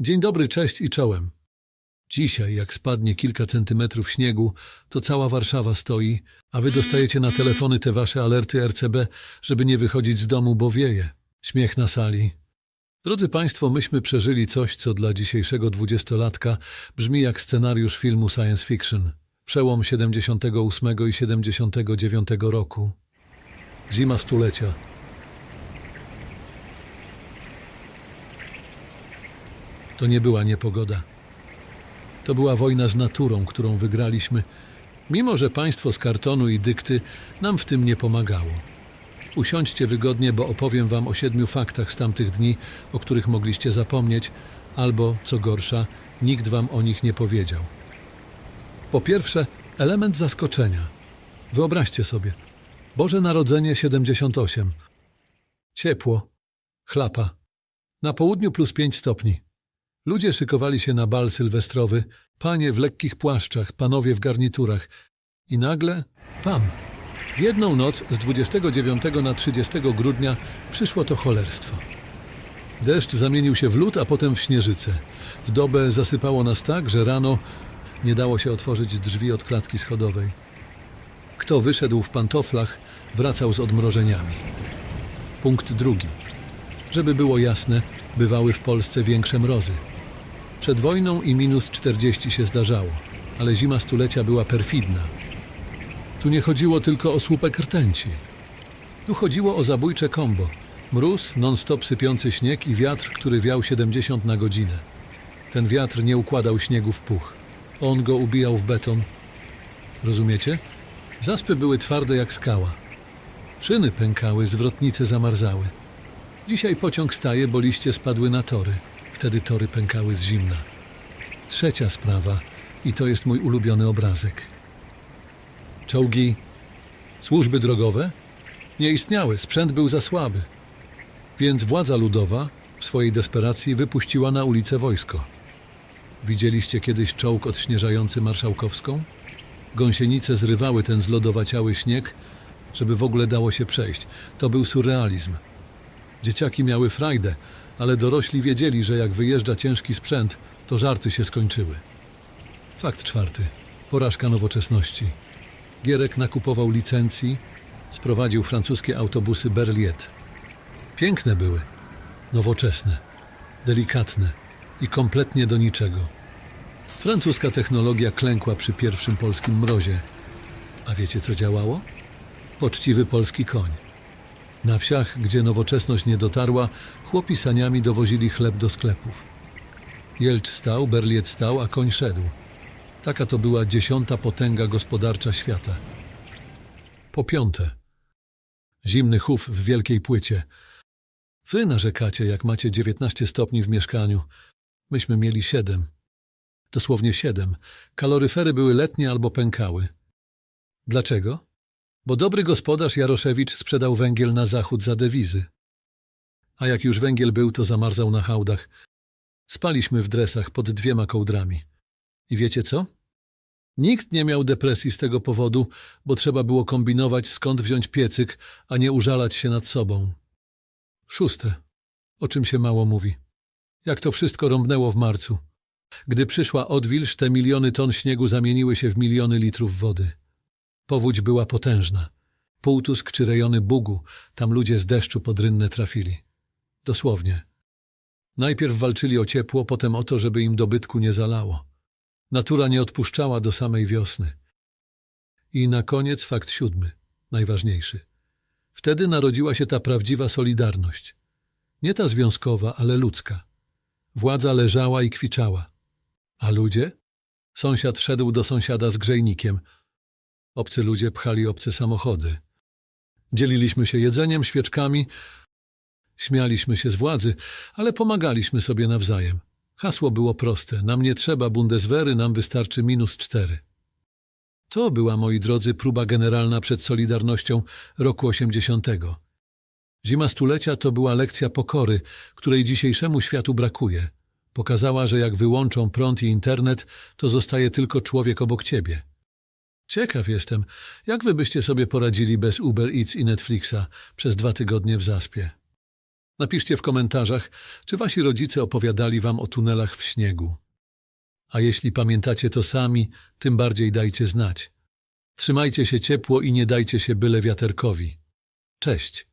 Dzień dobry, cześć i czołem. Dzisiaj, jak spadnie kilka centymetrów śniegu, to cała Warszawa stoi, a wy dostajecie na telefony te wasze alerty RCB, żeby nie wychodzić z domu, bo wieje. Śmiech na sali. Drodzy Państwo, myśmy przeżyli coś, co dla dzisiejszego dwudziestolatka brzmi jak scenariusz filmu science fiction. Przełom 78 i 79 roku. Zima stulecia. To nie była niepogoda. To była wojna z naturą, którą wygraliśmy, mimo że państwo z kartonu i dykty nam w tym nie pomagało. Usiądźcie wygodnie, bo opowiem wam o siedmiu faktach z tamtych dni, o których mogliście zapomnieć, albo, co gorsza, nikt wam o nich nie powiedział. Po pierwsze, element zaskoczenia. Wyobraźcie sobie. Boże Narodzenie 78. Ciepło. Chlapa. Na południu plus 5 stopni. Ludzie szykowali się na bal sylwestrowy, panie w lekkich płaszczach, panowie w garniturach. I nagle, pam! W jedną noc z 29 na 30 grudnia przyszło to cholerstwo. Deszcz zamienił się w lód, a potem w śnieżycę. W dobę zasypało nas tak, że rano nie dało się otworzyć drzwi od klatki schodowej. Kto wyszedł w pantoflach, wracał z odmrożeniami. Punkt drugi. Żeby było jasne, bywały w Polsce większe mrozy. Przed wojną i minus 40 się zdarzało, ale zima stulecia była perfidna. Tu nie chodziło tylko o słupek rtęci. Tu chodziło o zabójcze kombo. Mróz, non-stop sypiący śnieg i wiatr, który wiał 70 na godzinę. Ten wiatr nie układał śniegu w puch. On go ubijał w beton. Rozumiecie? Zaspy były twarde jak skała. Szyny pękały, zwrotnice zamarzały. Dzisiaj pociąg staje, bo liście spadły na tory. Wtedy tory pękały z zimna. Trzecia sprawa, i to jest mój ulubiony obrazek. Czołgi, służby drogowe nie istniały, sprzęt był za słaby. Więc władza ludowa w swojej desperacji wypuściła na ulicę wojsko. Widzieliście kiedyś czołg odśnieżający marszałkowską? Gąsienice zrywały ten zlodowaciały śnieg, żeby w ogóle dało się przejść. To był surrealizm. Dzieciaki miały frajdę, ale dorośli wiedzieli, że jak wyjeżdża ciężki sprzęt, to żarty się skończyły. Fakt czwarty. Porażka nowoczesności. Gierek nakupował licencji, sprowadził francuskie autobusy Berliet. Piękne były, nowoczesne, delikatne i kompletnie do niczego. Francuska technologia klękła przy pierwszym polskim mrozie. A wiecie co działało? Poczciwy polski koń. Na wsiach, gdzie nowoczesność nie dotarła, chłopi saniami dowozili chleb do sklepów. Jelcz stał, Berliet stał, a koń szedł. Taka to była dziesiąta potęga gospodarcza świata. Po piąte. Zimny chów w wielkiej płycie. Wy narzekacie, jak macie 19 stopni w mieszkaniu. Myśmy mieli siedem. Dosłownie siedem. Kaloryfery były letnie albo pękały. Dlaczego? Bo dobry gospodarz Jaroszewicz sprzedał węgiel na zachód za dewizy. A jak już węgiel był, to zamarzał na hałdach. Spaliśmy w dresach pod dwiema kołdrami. I wiecie co? Nikt nie miał depresji z tego powodu, bo trzeba było kombinować, skąd wziąć piecyk, a nie użalać się nad sobą. Szóste. O czym się mało mówi. Jak to wszystko rąbnęło w marcu. Gdy przyszła odwilż, te miliony ton śniegu zamieniły się w miliony litrów wody. Powódź była potężna. Półtusk czy rejony Bugu, tam ludzie z deszczu pod rynnę trafili. Dosłownie. Najpierw walczyli o ciepło, potem o to, żeby im dobytku nie zalało. Natura nie odpuszczała do samej wiosny. I na koniec fakt siódmy, najważniejszy. Wtedy narodziła się ta prawdziwa solidarność. Nie ta związkowa, ale ludzka. Władza leżała i kwiczała. A ludzie? Sąsiad szedł do sąsiada z grzejnikiem. Obcy ludzie pchali obce samochody. Dzieliliśmy się jedzeniem, świeczkami, śmialiśmy się z władzy, ale pomagaliśmy sobie nawzajem. Hasło było proste. Nam nie trzeba Bundeswehry, nam wystarczy minus cztery. To była, moi drodzy, próba generalna przed Solidarnością roku osiemdziesiątego. Zima stulecia to była lekcja pokory, której dzisiejszemu światu brakuje. Pokazała, że jak wyłączą prąd i internet, to zostaje tylko człowiek obok ciebie. Ciekaw jestem, jak wy byście sobie poradzili bez Uber Eats i Netflixa przez dwa tygodnie w zaspie. Napiszcie w komentarzach, czy wasi rodzice opowiadali wam o tunelach w śniegu. A jeśli pamiętacie to sami, tym bardziej dajcie znać. Trzymajcie się ciepło i nie dajcie się byle wiaterkowi. Cześć.